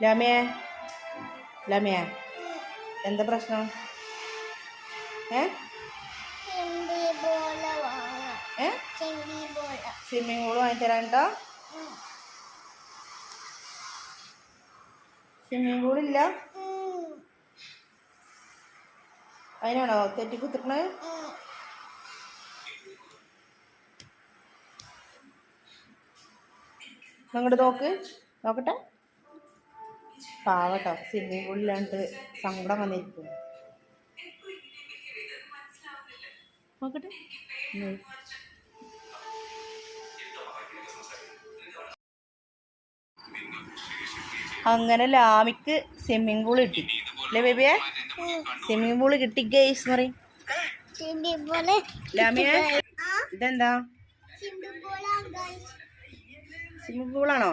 ലാമിയെ? ലാമിയെ? എന്താ പ്രശ്നം? ഏ? സ്വിമ്മിംഗ് പൂൾ വാങ്ങിത്തരാൻ കേട്ടോ സ്വിമ്മിംഗ് പൂളില്ല അതിനാണോ തെറ്റി കുത്തിക്കണത് അങ്ങോട്ട് നോക്ക്. നോക്കട്ടെ. പാവട്ടോ. സ്വിമ്മിംഗ് പൂളിലാണ്ട് സങ്കടം വന്നിരിക്കും നോക്കട്ടെ. അങ്ങനെ ലാമിക്ക് സ്വിമ്മിംഗ് പൂൾ കിട്ടി. അല്ലേ ബേബിയെ? സ്വിമ്മിംഗ് പൂൾ കിട്ടി ഗേസ് എന്ന് പറയും. ലാമിയെ ഇതെന്താ? സ്വിമ്മിംഗ് പൂളാണോ?